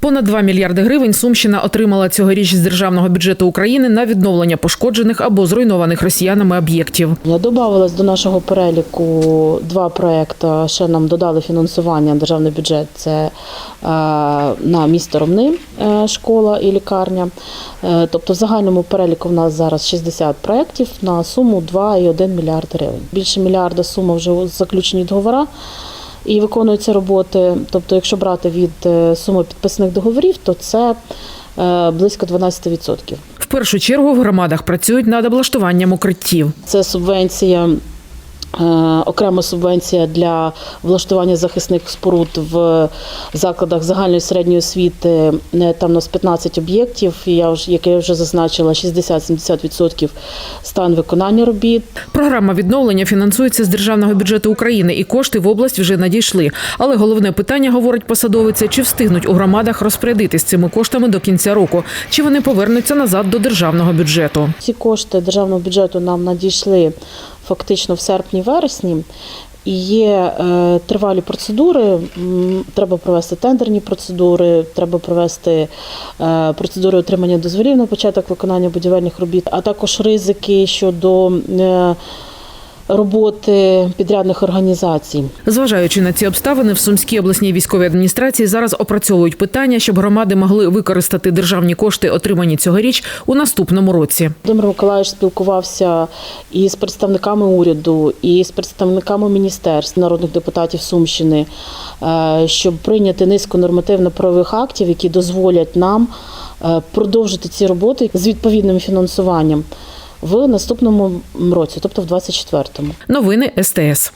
Понад 2 мільярди гривень Сумщина отримала цьогоріч з державного бюджету України на відновлення пошкоджених або зруйнованих росіянами об'єктів. Додавалось до нашого переліку два проекти. Ще нам додали фінансування державний бюджет. Це е, на місто Ромни е, школа і лікарня. Е, Тобто в загальному переліку в нас зараз 60 проєктів на суму 2,1 мільярд гривень. Більше мільярда сума вже заключені договори. І виконуються роботи. Тобто, якщо брати від е, суми підписаних договорів, то це е, близько 12%. В першу чергу в громадах працюють над облаштуванням укриттів. Це субвенція. Е, Окрема субвенція для влаштування захисних споруд в закладах загальної середньої освіти. Е, Там у нас 15 об'єктів. Я вже, як я вже зазначила, 60-70% стан виконання робіт. Програма відновлення фінансується з державного бюджету України, і кошти в область вже надійшли. Але головне питання, говорить посадовиця, чи встигнуть у громадах розпорядитись цими коштами до кінця року, чи вони повернуться назад до державного бюджету. Ці кошти державного бюджету нам надійшли фактично в серпні-вересні. І є е, тривалі процедури. Треба провести тендерні процедури, треба провести е, процедури отримання дозволів на початок виконання будівельних робіт, а також ризики щодо е, роботи підрядних організацій. Зважаючи на ці обставини, в Сумській обласній військовій адміністрації зараз опрацьовують питання, щоб громади могли використати державні кошти, отримані цьогоріч, у наступному році. Володимир Миколаївич спілкувався і з представниками уряду, і з представниками міністерств, народних депутатів Сумщини, е, щоб прийняти низку нормативно-правових актів, які дозволять нам е, продовжити ці роботи з відповідним фінансуванням в наступному році, тобто в 24-му. Новини СТС.